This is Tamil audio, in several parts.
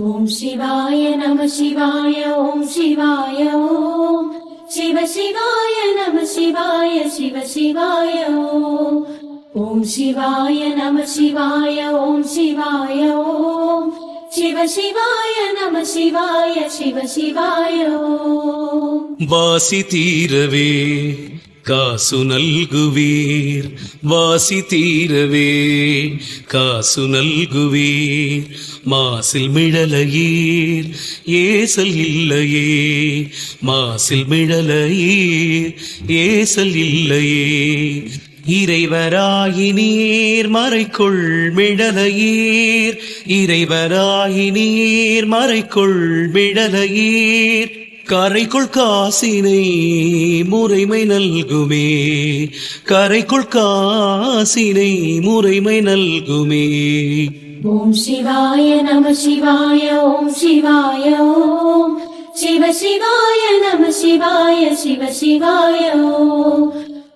ॐ शिवाय नम शिवाय ॐ शिवाय ॐ शिव शिवाय नम शिवाय शिव शिवाय ॐ श श शिवाय नम शिवाय ॐ श श श शिवाय शि शििवाय नम शिििवाय शि शिवायौ वासिति ஓம் வாசி தீரவே காசு நல்குவீர் வாசி தீரவே. காசு நல்குவீர் மாசில் மிழலையீர் ஏசல் இல்லையே. மாசில் மிழலையீர் ஏசல் இல்லையே. இறைவராயினீர் மறைக்குள் மிடலையீர் இறைவராயினீர் மறைக்குள் மிடலையீர் கரைக்குள் காசினை முறைமை நல்குமே. கரைக்குள் காசினை முறைமை நல்குமே. ஓம் சிவாய நம சிவாய ஓம் சிவாய ஓம். சிவ சிவாய நம சிவாய சிவ சிவாய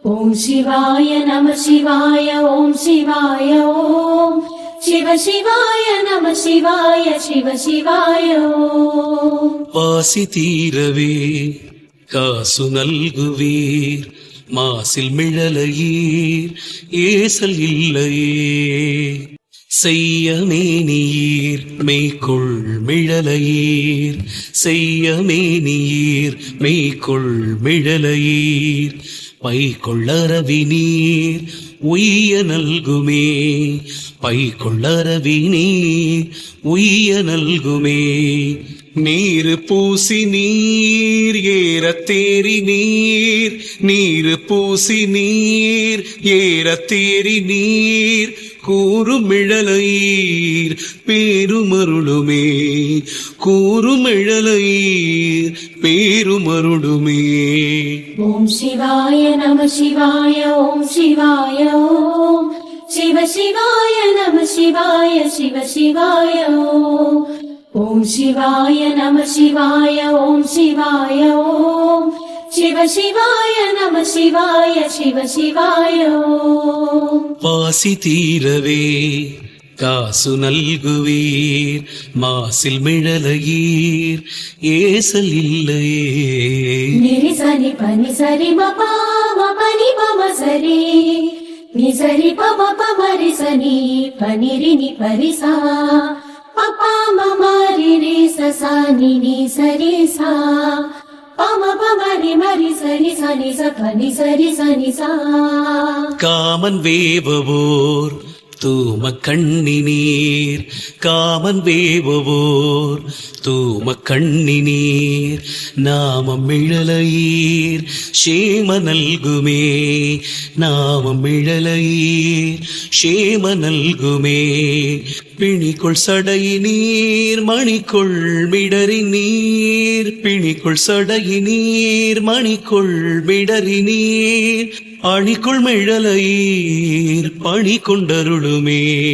ஓம். சிவாய நம சிவாய ஓம் சிவாய ஓம். சிவ சிவாய நம சிவாய சிவ சிவாய. வாசி தீரவே காசு நல்குவீர் மாசில் மிழலையீர் ஏசல் இல்லையே. செய்ய மேனியீர் மெய்க்குள் மிழலையீர் செய்ய மேனியீர் மெய்க்குள் மிழலையீர் பை கொள்ளரவி நீர் உய்ய நல்குமே. பை கொள்ளரவி நீர் உய்ய நல்குமே. நீரு பூசி நீர் ஏறத்தேறி நீர். நீரு பூசி நீர் ஏறத்தேறி நீர். கூறுமிழலீர் பேருமருளுமே. கூறுமிழலீர் பேருமருளுமே. ஓம் சிவாய நம சிவாய ஓம் சிவாய ஓம். சிவ சிவாய நம சிவாய சிவ சிவாய ஓம். ஓம் சிவாய நம சிவாய ஓம் சிவாய ஓம் சிவ சிவாய நம சிவாய சிவ சிவாய ஓம். வாசி தீரவே காசு நல்குவீர் மாசில் மிழலையீர் ஏசல் இல்லையே. நிரி சரி பனி சரி மபா மபனி பம சரி. ni சரி பம பமரி சனி பனிரி நி பரிசா. पापा ससा निी निरी सा। पा पा मरि सरि सनि सफा निरी सनि सा। कामन् தூம கண்ணினீர் காமன் வேவவோர் தூம கண்ணினீர் நாமம் மிழலையீர் ஷேம நல்குமே நாமம் மிழலையீர் ஷேம நல்குமே. பிணிக்குள் சடை நீர் மணிக்குள் மிடறி நீர் பிணிக்குள் சடை நீர் மணிக்குள் மிடறி நீர் அணிக்குள் மிழலையீர் பணி கொண்டருளுமே.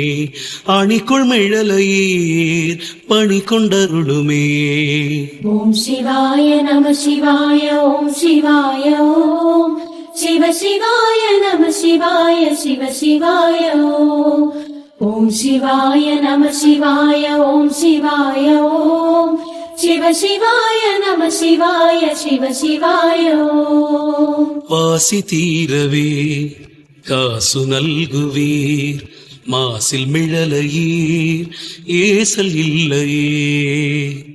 அணிக்குள் மிழலையீர் பணி கொண்டருளுமே. ஓம் சிவாய நம சிவாய ஓம் சிவாய ஓம். சிவ சிவாய நம சிவாய சிவ சிவாய ஓம். ஓம் சிவாய நம சிவாய ஓம் சிவாய ஓம். சிவ சிவாய நம சிவாய சிவ சிவாய. வாசி தீரவே காசு நல்குவீர் மாசில் மிழலையீர் ஏசல் இல்லையே.